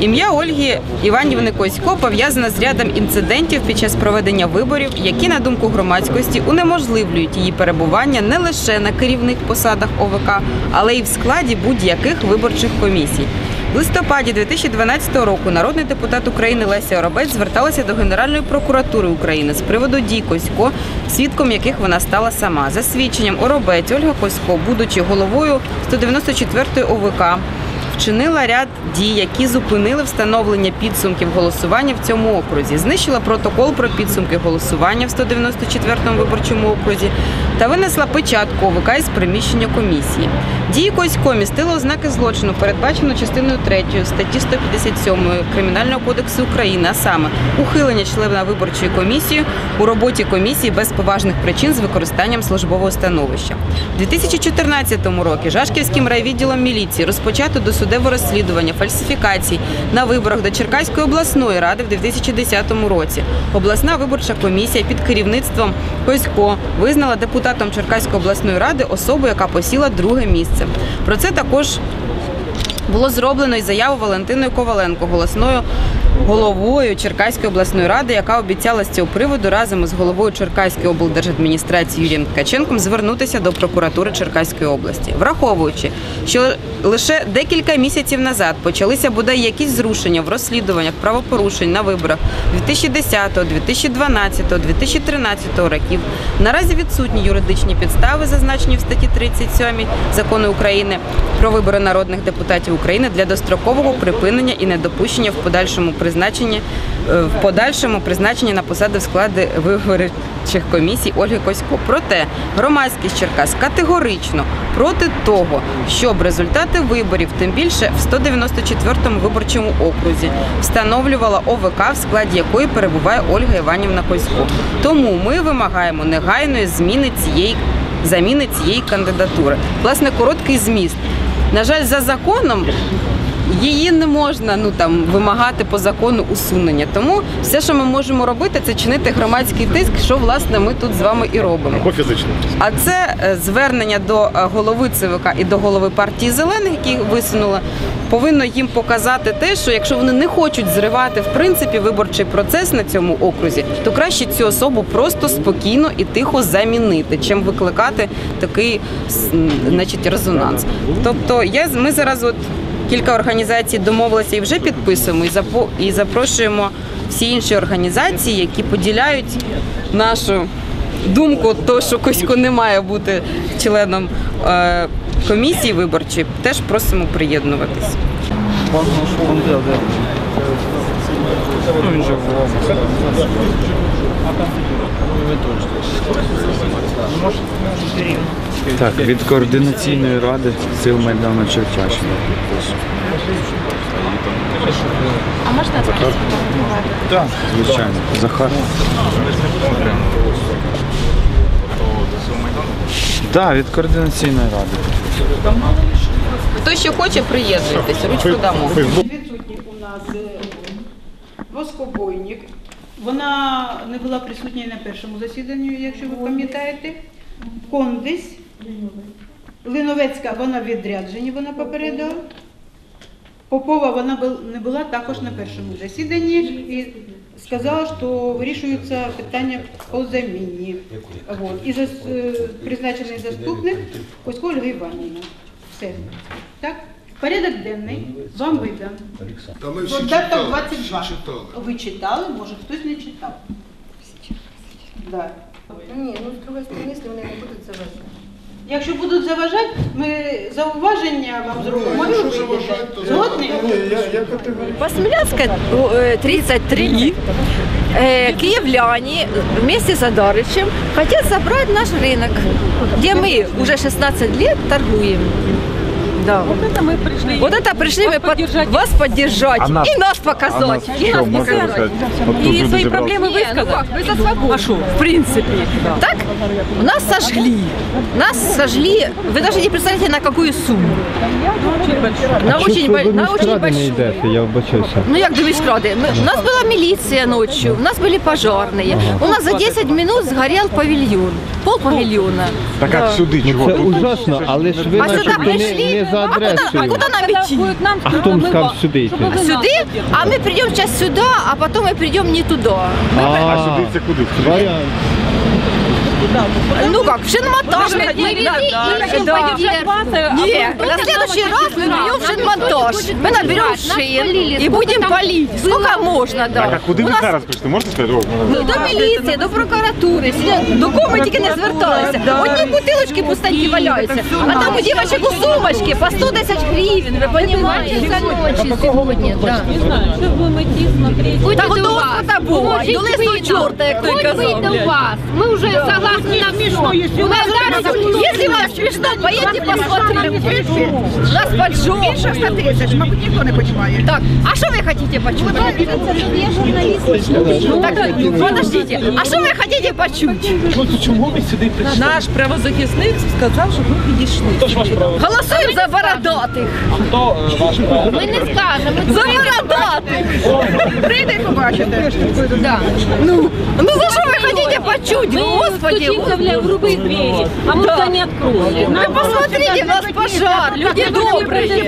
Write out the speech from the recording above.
Ім'я Ольги Іванівни Косько пов'язане з рядом інцидентів під час проведення виборів, які, на думку громадськості, унеможливлюють її перебування не лише на керівних посадах ОВК, але й в складі будь-яких виборчих комісій. В листопаді 2012 року народний депутат України Леся Оробець зверталася до Генеральної прокуратури України з приводу дій Косько, свідком яких вона стала сама. За свідченням Оробець Ольга Косько, будучи головою 194-ї ОВК, вчинила ряд дій, які зупинили встановлення підсумків голосування в цьому окрузі, знищила протокол про підсумки голосування в 194-му виборчому окрузі та винесла печатку ОВК із приміщення комісії. Дії Косько містили ознаки злочину, передбачено частиною 3 статті 157 Кримінального кодексу України, а саме ухилення члена виборчої комісії у роботі комісії без поважних причин з використанням службового становища. У 2014 році Жашківським райвідділом міліції розпочато досудове розслідування фальсифікацій на виборах до Черкаської обласної ради в 2010 році. Обласна виборча комісія під керівництвом Косько визнала депутатом Черкаської обласної ради особу, яка посіла друге місце. Про це також було зроблено і заяву Валентиною Коваленко, голосною головою Черкаської обласної ради, яка обіцяла з цього приводу разом із головою Черкаської облдержадміністрації Юрієм Ткаченком звернутися до прокуратури Черкаської області, враховуючи, що лише декілька місяців назад почалися бодай якісь зрушення в розслідуваннях правопорушень на виборах 2010, 2012, 2013 років. Наразі відсутні юридичні підстави, зазначені в статті 37 закону України про вибори народних депутатів України для дострокового припинення і недопущення в подальшому призначення е, в подальшому призначення на посади в склади виборчих комісій Ольги Косько. Проте громадськість Черкас категорично проти того, щоб результати виборів, тим більше в 194-му виборчому окрузі, встановлювала ОВК, в складі якої перебуває Ольга Іванівна Косько. Тому ми вимагаємо негайної зміни цієї заміни цієї кандидатури. Власне, короткий зміст. На жаль, за законом її не можна ну там вимагати по закону усунення. Тому все, що ми можемо робити, це чинити громадський тиск, що власне ми тут з вами і робимо. Або фізично. А це е, звернення до е, голови ЦВК і до голови партії зелених, які висунули, повинно їм показати те, що якщо вони не хочуть зривати в принципі виборчий процес на цьому окрузі, то краще цю особу просто спокійно і тихо замінити, чим викликати такий значить, резонанс. Тобто, я ми зараз от. Кілька організацій домовилися і вже підписуємо, і запрошуємо всі інші організації, які поділяють нашу думку, то що Косько не має бути членом е, комісії виборчої, теж просимо приєднуватись. Ну, він же в Так, від координаційної ради сил Майдану Черкащини. А можна зараз? Так, звичайно. Захар. Так, від координаційної ради. Хто ще хоче, приєднуйтесь, ручку дамо. Відсутній у нас е, Воскобойник. Вона не була присутня на першому засіданні, якщо ви пам'ятаєте. Кондись. Линовецька, вона в відрядженні, вона попередила. Попова вона не була також на першому засіданні і сказала, що вирішуються питання по заміні. Вот. І зас, е, призначений заступник Косько Ольга Іванівна. Все. Так? Порядок денний вам видан. Та ми всі читали, 22. всі читали. Ви читали, може хтось не читав. Да. Ні, ну з другої сторони, якщо вони не будуть заважати. Якщо будуть заважати, ми зауваження вам зробимо. і ви Якщо вийдете. заважають, то Згодні? Посмелянская, э, 33. Э, Киевляне вместе с Адарычем хотят забрать наш рынок, где мы уже 16 лет торгуем. Да. Вот это мы пришли. Вот это пришли мы поддержать. вас поддержать А нас- и нас показать. А нас и що нас можна показать. сказати? От тут люди зібралися. Не, ну как, мы за свободу. В принципе. Так, нас сожгли. Нас сожгли, вы даже не представляете, на какую сумму. На очень, бо- на очень большую. я вбачаюся. Ну як до міськради? Ми, у нас була міліція ночі, у нас були пожарні. У нас за 10 минут згорів павільйон, Пол павільйона. Так а сюди чого? Це Тут ужасно, але ж ви А сюди начебто не, прийшли, не за А куда, а адресою. куда нам идти? А хто вам сказав сюди йти? Сюда? А мы придем сейчас сюда, а потом мы придем не туда. А сюди це куди? Варіант. Ну как, в шиномонтаж. Мы везде ищем Да. поддержку. Нет, на следующий раз мы придем в шиномонтаж. Мы наберем шин и будем полить. Сколько можно, да. Так, а куди У ви нас- зараз пишете? Можете сказати? О, Ну, до міліції, до прокуратури. Сидять, До кого ми тільки не зверталися. Одні бутилочки пустенькі валяються. А там у дівчаток у сумочки по 110 гривень, ви розумієте? за ночи сегодня, да. Та готова фотобула, до лисого чорта, як той Хоть казав. выйдем у вас. Мы уже согласны на все. У нас даже Если вам смешно, поедьте посмотрите. Нас поджог. Більше 100 тисяч, мабуть, ніхто не почуває. Так, а що ви хочете почути? Так, подождите, а що ви хочете почути? Наш правозахисник сказав, щоб ми підійшли. Голосуємо за бородатих. мы не скажем. мы За бородатих. Прийде і побачите. Да. Ну, ну за що ви хочете почути? Господи. стучимся в грубые двери, а мы Да. не откроем. Вы посмотрите, у нас пожар, люди добрые.